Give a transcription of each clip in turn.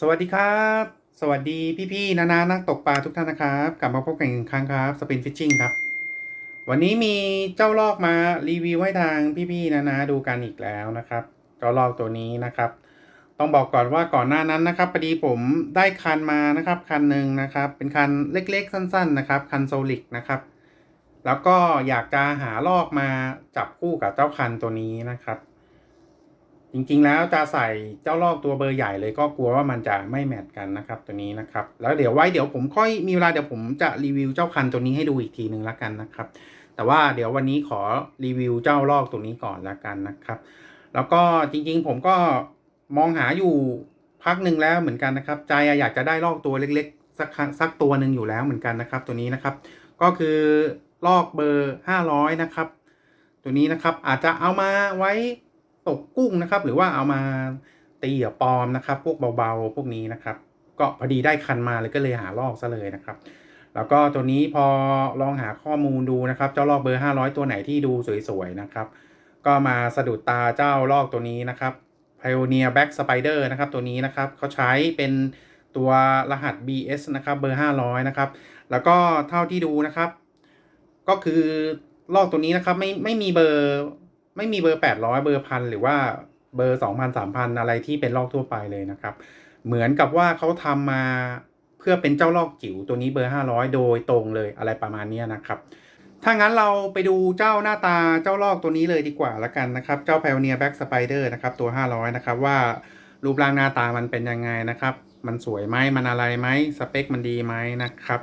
สวัสดีครับ สวัสดีพี่ๆนานานักตกปลาทุกท่านนะครับ กลับมาพบกันอีกครั้งครับสปินฟิชชิ่งครับ วันนี้มีเจ้าลอกมารีวิวให้ทางพี่ๆนานาดูกันอีกแล้วนะครับเจ้าลอกตัวนี้นะครับ ต้องบอกก่อนว่าก่อนหน้านั้นนะครับพอดีผมได้คันมานะครับ คันหนึ่งนะครับ เป็นคันเล็กๆสั้น ๆ นะครับ คันโซลิกนะครับ แล้วก็อยากจะหาลอกมาจับคู่กับเจ้าคันตัวนี้นะครับ จริงๆแล้วจะใส่เจ้าลอกตัวเบอร์ใหญ่เลยก็กลัวว่ามันจะไม่แมทกันนะครับตัวนี้นะครับ แล้วเดี๋ยวไว้เดี๋ยวผมค่อยมีเวลาเดี๋ยวผมจะรีวิวเจ้าคันตัวนี้ให้ดูอีกทีหนึ่งละกันนะครับ แต่ว่าเดี๋ยววันนี้ขอรีวิวเจ้าลอกตัวนี้ก่อนละกันนะครับ แล้วก็จริงๆผมก็มองหาอยู่พักหนึ่งแล้วเหมือนกันนะครับ ใจอยากจะได้ลอกตัวเล็กๆสักสักตัวหนึ่งอยู่แล้วเหมือนกันนะครับ ตัวนี้นะครับ ก็คือลอกเบอร์ 500 นะครับ ตัวนี้นะครับอาจจะเอามาไว้ ตกกุ้งนะครับ หรือว่าเอามาตีเหยื่อปลอมนะครับ พวกเบาๆพวกนี้นะครับ ก็พอดีได้คันมาเลยก็เลยหาลอกซะเลยนะครับ แล้วก็ตัวนี้พอลองหาข้อมูลดูนะครับ เจ้าลอกเบอร์ 500 ตัวไหนที่ดูสวยๆนะครับ ก็มาสะดุดตาเจ้าลอกตัวนี้นะครับ Pioneer Black Spider นะครับตัวนี้นะครับเขาใช้เป็นตัวรหัส BS นะครับเบอร์ 500 นะครับ แล้วก็เท่าที่ดูนะครับ ก็คือลอกตัวนี้นะครับไม่ไม่มีเบอร์ ไม่มีเบอร์ 800 เบอร์พันหรือว่าเบอร์ 2,000 3,000 อะไรที่เป็นลอกทั่วไปเลยนะครับ เหมือนกับว่าเขาทำมาเพื่อเป็นเจ้าลอกจิ๋วตัวนี้เบอร์ 500 โดยตรงเลยอะไรประมาณนี้นะครับ ถ้างั้นเราไปดูเจ้าหน้าตาเจ้าลอกตัวนี้เลยดีกว่าละกันนะครับ เจ้า Pioneer Black Spider นะครับตัว 500 นะครับว่ารูปร่างหน้าตามันเป็นยังไงนะครับ มันสวยไหมมันอะไรไหมสเปคมันดีไหมนะครับ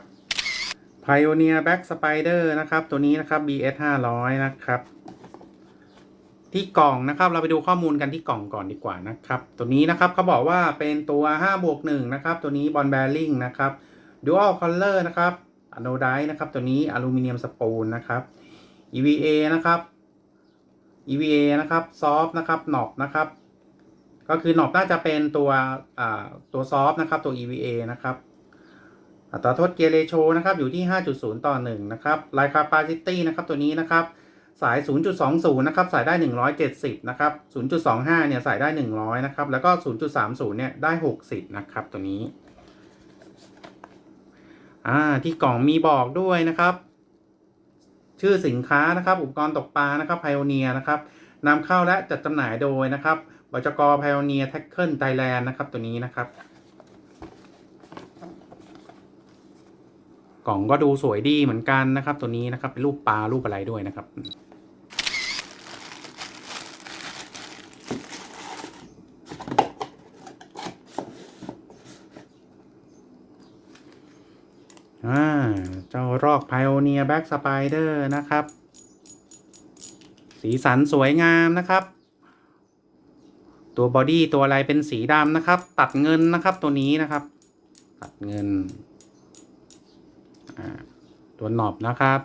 Pioneer Black Spider นะครับตัวนี้นะครับ BS 500 นะครับ ที่กล่องนะครับ เราไปดูข้อมูลกันที่กล่องก่อนดีกว่านะครับ ตัวนี้นะครับเขาบอกว่าเป็นตัว5บวก1นะครับ ตัวนี้บอลแบริ่งนะครับ Dual Color นะครับอะโนไดนะครับ ตัวนี้อลูมิเนียมสปูลนะครับ EVA นะครับ EVA นะครับซอฟนะครับหนอบนะครับ ก็คือหนอบน่าจะเป็นตัวอ่าตัวซอฟนะครับ ตัว EVA นะครับอัตราโทษเกียร์เรโชนะครับอยู่ที่ 5.0 ต่อ 1 นะครับไลคาปาซิตี้นะครับตัวนี้นะครับ สาย 0.20 นะครับ ใส่ได้ 170 นะครับ 0.25 เนี่ย ใส่ได้ 100 นะครับ แล้วก็ 0.30 เนี่ย ได้ 60 นะครับ ตัวนี้ อ่า ที่กล่องมีบอกด้วยนะครับ ชื่อสินค้านะครับ อุปกรณ์ตกปลา นะครับ Pioneer นะครับนำเข้าและจัดจำหน่ายโดยนะครับ บจก Pioneer Tackle Thailand นะครับ ตัวนี้นะครับ กล่องก็ดูสวยดีเหมือนกันนะครับ ตัวนี้นะครับ เป็นรูปปลารูปอะไรด้วยนะครับ อ่า เจ้ารอก Pioneer Black Spider นะครับ สีสันสวยงามนะครับ ตัวบอดี้ตัวอะไรเป็นสีดำนะครับ ตัดเงินนะครับตัวนี้นะครับ ตัดเงิน ตัวหนอบนะครับ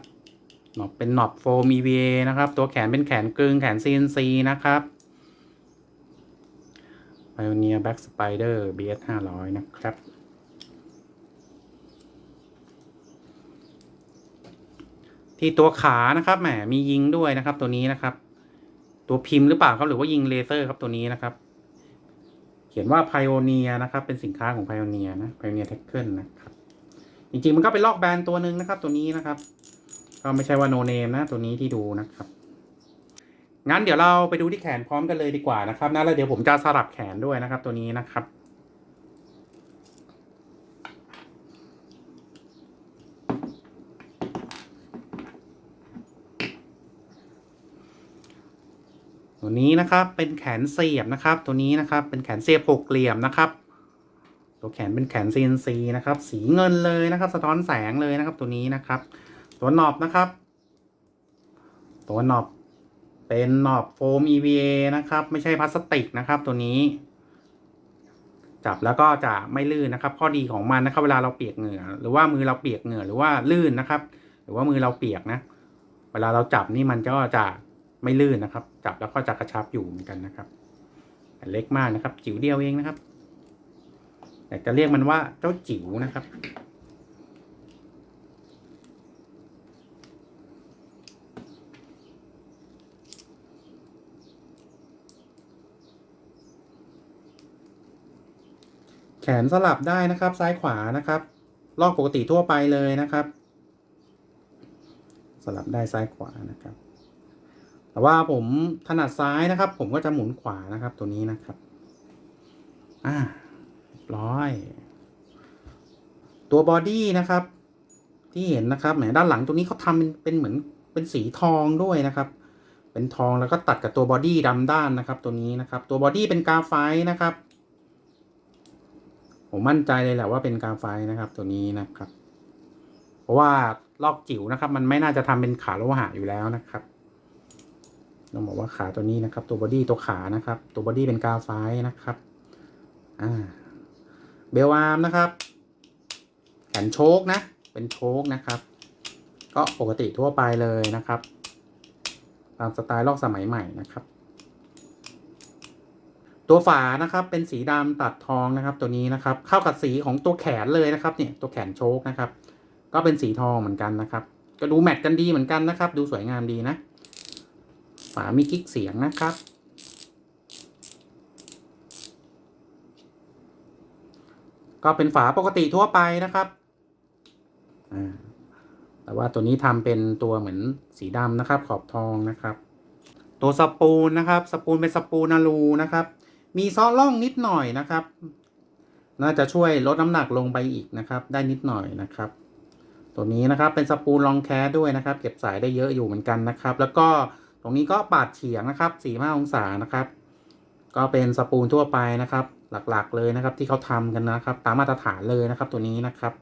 หนอบเป็นหนอบโฟม EVA นะครับ ตัวแขนเป็นแขนกึ่งแขน CNC นะครับ Pioneer Back Spider BS 500 นะครับ ที่ตัวขานะครับแหมมียิงด้วยนะครับ ตัวนี้นะครับ ตัวพิมพ์หรือเปล่าครับหรือว่ายิงเลเซอร์ครับตัวนี้นะครับ เขียนว่า Pioneer นะครับ เป็นสินค้าของ Pioneer นะ Pioneer Tackle นะครับ จริงๆมันก็เป็นลอกแบรนด์ตัวหนึ่งนะครับ ตัวนี้นะครับ ก็ไม่ใช่ว่า no name นะ ตัวนี้ที่ดูนะครับงั้นเดี๋ยวเราไปดูที่แขนพร้อมกันเลยดีกว่านะครับนะแล้วเดี๋ยวผมจะสลับแขนด้วยนะครับ ตัวนี้นะครับ ตัวนี้นะครับเป็นแขนเสียบนะครับ ตัวนี้นะครับเป็นแขนเสียบหกเหลี่ยมนะครับ ตัวแขนเป็นแขน CNC นะครับ สีเงินเลยนะครับ สะท้อนแสงเลยนะครับ ตัวนี้นะครับ ตัวหนอบนะครับ ตัวหนอบเป็นหนอบโฟม EVA นะครับ ไม่ใช่พลาสติกนะครับ ตัวนี้ จับแล้วก็จะไม่ลื่นนะครับ ข้อดีของมันนะครับ เวลาเราเปียกเหงื่อหรือว่ามือเราเปียกเหงื่อหรือว่าลื่นนะครับ หรือว่ามือเราเปียกนะ เวลาเราจับนี่มันก็จะ ไม่ลื่นนะครับ จับแล้วก็จะกระชับอยู่เหมือนกันนะครับแต่เล็กมากนะครับ จิ๋วเดียวเองนะครับอยากจะเรียกมันว่าเจ้าจิ๋วนะครับ แขแขนสลับได้นะครับ ซ้ายขวานะครับ ลอกปกติทั่วไปเลยนะครับ สลับได้ซ้ายขวานะครับ แต่ว่าผมถนัดซ้ายนะครับ ผมก็จะหมุนขวานะครับ ตัวนี้นะครับ อ่าเรียบร้อย ตัวบอดี้นะครับ ที่เห็นนะครับแหมด้านหลังตัวนี้เขาทำเป็นเป็นเหมือนเป็นสีทองด้วยนะครับ เป็นทองแล้วก็ตัดกับตัวบอดี้ดำด้านนะครับ ตัวนี้นะครับ ตัวบอดี้เป็นกาไฟนะครับ ผมมั่นใจเลยแหละว่าเป็นกาไฟนะครับ ตัวนี้นะครับ เพราะว่าลอกจิ๋วนะครับ มันไม่น่าจะทำเป็นขาโลหะอยู่แล้วนะครับ ต้องบอกว่าขาตัวนี้นะครับ ตัวบอดี้ตัวขานะครับ ตัวบอดี้เป็นกาวไฟนะครับอ่าเบลอาร์มนะครับแขนโชคนะ เป็นโชคนะครับ ก็ปกติทั่วไปเลยนะครับ ตามสไตล์ลอกสมัยใหม่นะครับ ตัวฝานะครับ เป็นสีดำตัดทองนะครับ ตัวนี้นะครับ เข้ากับสีของตัวแขนเลยนะครับ เนี่ยตัวแขนโชคนะครับ ก็เป็นสีทองเหมือนกันนะครับ ก็ดูแมทกันดีเหมือนกันนะครับ ดูสวยงามดีนะ ฝามีกิ๊กเสียงนะครับ ก็เป็นฝาปกติทั่วไปนะครับแต่ว่าตัวนี้ทำเป็นตัวเหมือนสีดำนะครับ ขอบทองนะครับ ตัวสปูนนะครับ สปูนเป็นสปูนอะลูนะครับ มีซ้อล่องนิดหน่อยนะครับ น่าจะช่วยลดน้ำหนักลงไปอีกนะครับ ได้นิดหน่อยนะครับตัวนี้นะครับเป็นสปูนลองแคสด้วยนะครับ เก็บสายได้เยอะอยู่เหมือนกันนะครับ แล้วก็ รงนี้ก็ปาดเฉียงนะครับ45องศานะครับ ก็เป็นสปูนทั่วไปนะครับ หลักๆเลยนะครับที่เขาทำกันนะครับ ตามมาตรฐานเลยนะครับ ตัวนี้นะครับ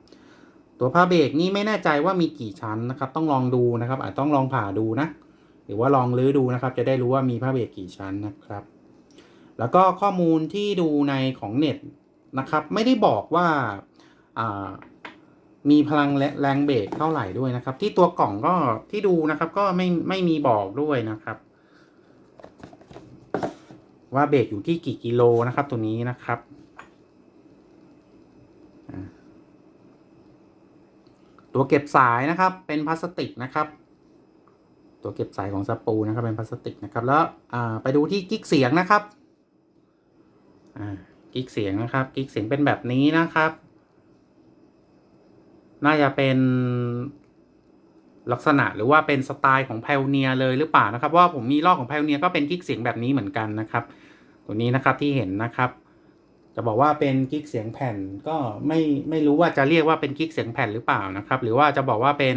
ตัวผ้าเบรกนี่ไม่แน่ใจว่ามีกี่ชั้นนะครับ ต้องลองดูนะครับ อาจต้องลองผ่าดูนะหรือว่าลองลื้อดูนะครับ จะได้รู้ว่ามีผ้าเบรกกี่ชั้นนะครับ แล้วก็ข้อมูลที่ดูในของเน็ตนะครับ ไม่ได้บอกว่าอ่า มีพลังและแรงเบรกเท่าไหร่ด้วยนะครับ ที่ตัวกล่องก็ที่ดูนะครับ ก็ไม่ไม่มีบอกด้วยนะครับ ว่าเบรกอยู่ที่กี่กิโลนะครับ ตัวนี้นะครับตัวเก็บสายนะครับ เป็นพลาสติกนะครับ ตัวเก็บสายของสปูนะครับ เป็นพลาสติกนะครับ แล้วไปดูที่กิ๊กเสียงนะครับกิ๊กเสียงนะครับกิ๊กเสียงเป็นแบบนี้นะครับ น่าจะเป็นลักษณะหรือว่าเป็นสไตล์ของไพ o เนียเลยหรือเปล่านะครับ ว่าผมมีลอกของไพ o เนียก็เป็นกิ๊กเสียงแบบนี้เหมือนกันนะครับ ตัวนี้นะครับที่เห็นนะครับ จะบอกว่าเป็นกิ๊กเสียงแผ่นก็ไม่ไม่รู้ว่าจะเรียกว่าเป็นกิ๊กเสียงแผ่นหรือเปล่านะครับ หรือว่าจะบอกว่าเป็น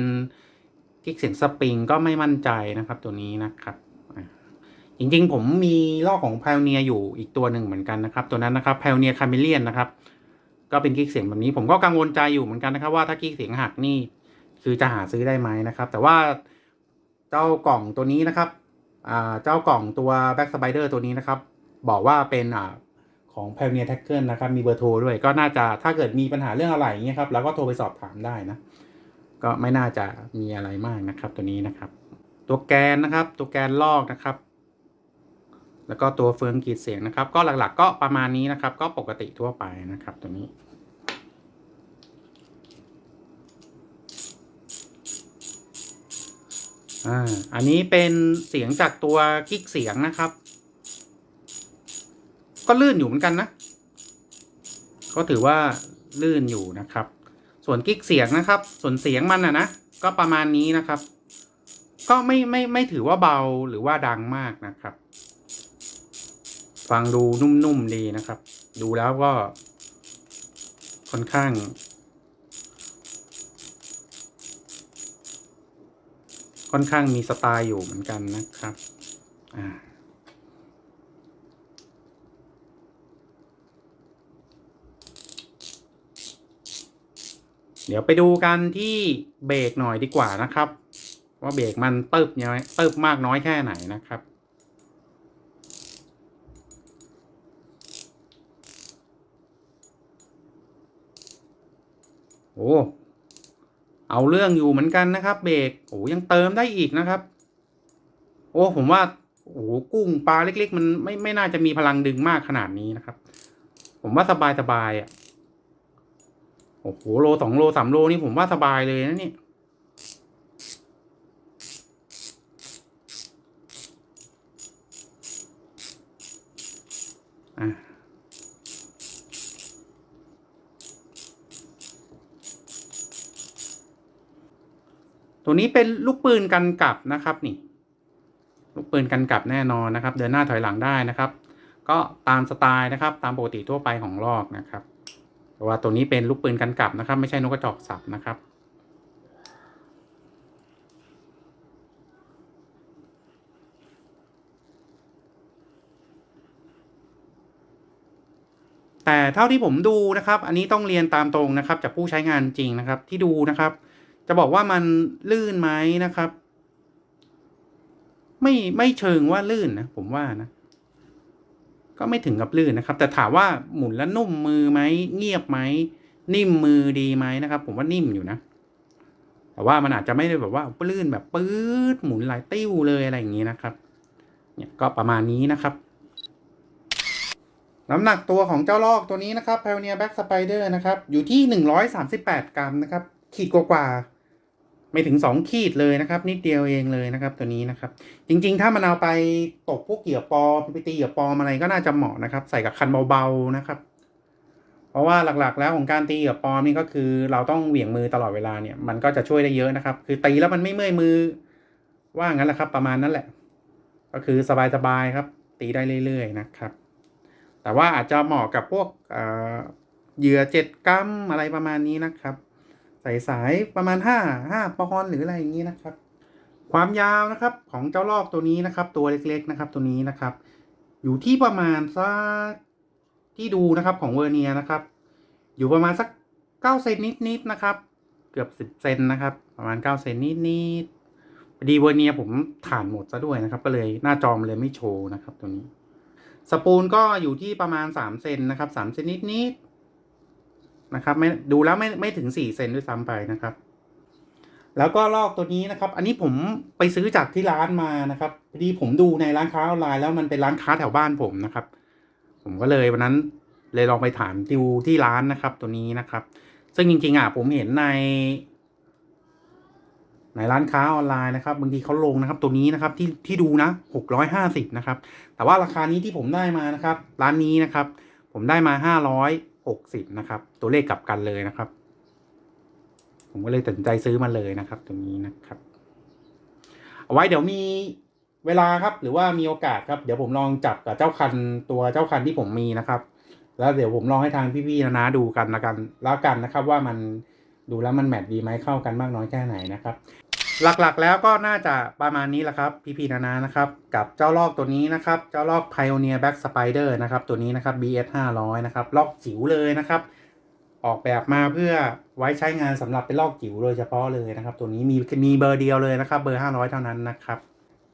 กิ๊กเสียงสปริงก็ไม่มั่นใจนะครับตัวนี้นะครับจริงๆ ผมมีลอกของไพ o เนียอยู่อีกตัวหนึ่งเหมือนกันนะครับ ตัวนั้นนะครับไพ o เนียคาเมเลียนนะครับ ก็เป็นกิ๊กเสียงแบบนี้ผมก็กังวลใจอยู่เหมือนกันนะครับว่าถ้ากิ๊กเสียงหักนี่คือจะหาซื้อได้ไหมนะครับ แต่ว่าเจ้ากล่องตัวนี้นะครับอ่าเจ้ากล่องตัว Back Spider ตัวนี้นะครับ บอกว่าเป็นอ่าของ Pioneer Tackle นะครับ มีเบอร์โทรด้วย ก็น่าจะถ้าเกิดมีปัญหาเรื่องอะไรอย่างเงี้ยครับเราก็โทรไปสอบถามได้นะ ก็ไม่น่าจะมีอะไรมากนะครับตัวนี้นะครับ ตัวแกนนะครับ ตัวแกนลอกนะครับ แล้วก็ตัวเฟืองกรีดเสียงนะครับ ก็หลักๆก็ประมาณนี้นะครับ ก็ปกติทั่วไปนะครับตัวนี้อ่าอันนี้เป็นเสียงจากตัวกิ๊กเสียงนะครับ ก็ลื่นอยู่เหมือนกันนะ ก็ถือว่าลื่นอยู่นะครับ ส่วนกิ๊กเสียงนะครับ ส่วนเสียงมันนะนะ ก็ประมาณนี้นะครับ ก็ไม่ไม่ไม่ถือว่าเบาหรือว่าดังมากนะครับ ฟังดูนุ่มๆดีนะครับ ดูแล้วก็ ค่อนข้าง ค่อนข้างมีสไตล์อยู่เหมือนกันนะครับ อ่าเดี๋ยวไปดูกันที่เบรกหน่อยดีกว่านะครับ ว่าเบรกมันเติบน้อยเติบมากน้อยแค่ไหนนะครับ โอ้เอาเรื่องอยู่เหมือนกันนะครับ เบรกโอ้ยังเติมได้อีกนะครับ โอ้ผมว่าโอ้กุ้งปลาเล็ก ๆ มันไม่ไม่น่าจะมีพลังดึงมากขนาดนี้นะครับ ผมว่าสบายสบายอะโอ้โหโลสองโลสามโลนี่ผมว่าสบายเลยนะเนี่ย ตัวนี้เป็นลูกปืนกันกลับนะครับนี่ ลูกปืนกันกลับแน่นอนนะครับ เดินหน้าถอยหลังได้นะครับ ก็ตามสไตล์นะครับ ตามปกติทั่วไปของลอกนะครับแต่ว่าตัวนี้เป็นลูกปืนกันกลับนะครับ ไม่ใช่นกกระจอกสับนะครับแต่เท่าที่ผมดูนะครับ อันนี้ต้องเรียนตามตรงนะครับจากผู้ใช้งานจริงนะครับที่ดูนะครับ จะบอกว่ามันลื่นไหมนะครับ ไม่ไม่เชิงว่าลื่นนะผมว่านะ ก็ไม่ถึงกับลื่นนะครับ แต่ถามว่าหมุนแล้วนุ่มมือไหมเงียบไหมนิ่มมือดีไหมนะครับ ผมว่านิ่มอยู่นะ แต่ว่ามันอาจจะไม่ได้แบบว่าลื่นแบบปื๊ดหมุนหลายติ้วเลยอะไรอย่างนี้นะครับ เนี่ยก็ประมาณนี้นะครับน้ำหนักตัวของเจ้าลอกตัวนี้นะครับ Pioneer Black Spider นะครับ อยู่ที่ 138 กรัมนะครับ ขีดกว่าๆ ไม่ถึง 2 ขีดเลยนะครับ นิดเดียวเองเลยนะครับ ตัวนี้นะครับ จริงๆ ถ้ามันเอาไปตกพวกเหยื่อปอมไปตีเหยื่อปอมอะไรก็น่าจะเหมาะนะครับ ใส่กับคันเบาๆนะครับ เพราะว่าหลักๆ แล้วของการตีเหยื่อปอมนี่ก็คือ เราต้องเหวี่ยงมือตลอดเวลาเนี่ยมันก็จะช่วยได้เยอะนะครับ คือตีแล้วมันไม่เมื่อยมือ ว่างั้นแหละครับ ประมาณนั้นแหละ ก็คือสบายๆครับ ตีได้เรื่อย ๆ นะครับ แต่ว่าอาจจะเหมาะกับพวกเอ่อเหยื่อเจ็ดกรัมอะไรประมาณนี้นะครับ ส่สายประมาณห้าห้าปอนหรืออะไรอย่างนี้นะครับ ความยาวนะครับของเจ้าลอกตัวนี้นะครับ ตัวเล็กๆนะครับตัวนี้นะครับ อยู่ที่ประมาณสักที่ดูนะครับของเวอร์เนียนะครับ อยู่ประมาณสักเก้าเซนนิดๆนะครับ เกือบสิบเซนนะครับ ประมาณเก้าเซนนิดๆพอดีเวอร์เนียผมถ่านหมดซะด้วยนะครับ ก็เลยหน้าจอมเลยไม่โชว์นะครับตัวนี้ สปูลก็อยู่ที่ประมาณสามเซนนะครับสามเซนนิดๆ นะครับไม่ดูแล้วไม่ไม่ถึงสี่เซนด้วยซ้ำไปนะครับ แล้วก็ลอกตัวนี้นะครับ อันนี้ผมไปซื้อจากที่ร้านมานะครับพอดีผมดูในร้านค้าออนไลน์แล้วมันเป็นร้านค้าแถวบ้านผมนะครับ ผมก็เลยวันนั้นเลยลองไปถามดูที่ร้านนะครับ ตัวนี้นะครับ ซึ่งจริงๆอะผมเห็นในในร้านค้าออนไลน์นะครับบางทีเขาลงนะครับ ตัวนี้นะครับที่ที่ดูนะหกร้อยห้าสิบนะครับ แต่ว่าราคานี้ที่ผมได้มานะครับ ร้านนี้นะครับ ผมได้มาห้าร้อย หกสิบนะครับ ตัวเลขกลับกันเลยนะครับ ผมก็เลยตัดสินใจซื้อมาเลยนะครับ ตรงนี้นะครับ เอาไว้เดี๋ยวมีเวลาครับ หรือว่ามีโอกาสครับ เดี๋ยวผมลองจับกับเจ้าคันตัวเจ้าคันที่ผมมีนะครับ แล้วเดี๋ยวผมลองให้ทางพี่ๆนะนะดูกันละกันแล้วกันนะครับ ว่ามันดูแล้วมันแมทดีไหมเข้ากันมากน้อยแค่ไหนนะครับ หลักๆแล้วก็น่าจะประมาณนี้แหละครับ พี่ๆนานานะครับ กับเจ้าลอกตัวนี้นะครับ เจ้าลอก Pioneer Black Spider นะครับ ตัวนี้นะครับ BS 500นะครับ ลอกจิ๋วเลยนะครับ ออกแบบมาเพื่อไว้ใช้งานสำหรับเป็นลอกจิ๋วโดยเฉพาะเลยนะครับ ตัวนี้มีมีเบอร์เดียวเลยนะครับ เบอร์ 500 เท่านั้นนะครับ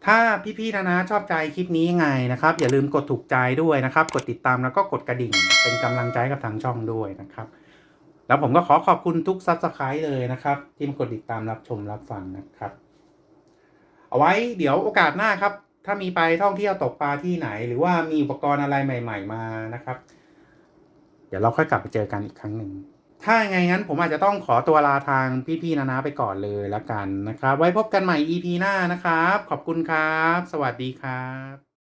ถ้าพี่ๆนานาชอบใจคลิปนี้ไงนะครับ อย่าลืมกดถูกใจด้วยนะครับ กดติดตามแล้วก็กดกระดิ่งเป็นกำลังใจกับทางช่องด้วยนะครับ แล้วผมก็ขอขอบคุณทุกซับสไครต์เลยนะครับ ที่มากดติดตามรับชมรับฟังนะครับ เอาไว้เดี๋ยวโอกาสหน้าครับ ถ้ามีไปท่องเที่ยวตกปลาที่ไหน หรือว่ามีอุปกรณ์อะไรใหม่ ๆ มานะครับ เดี๋ยวเราค่อยกลับไปเจอกันอีกครั้งหนึ่งถ้าไงงั้นผมอาจจะต้องขอตัวลาทางพี่ๆนานาไปก่อนเลยละกันนะครับ ไว้พบกันใหม่ EP หน้านะครับ ขอบคุณครับ สวัสดีครับ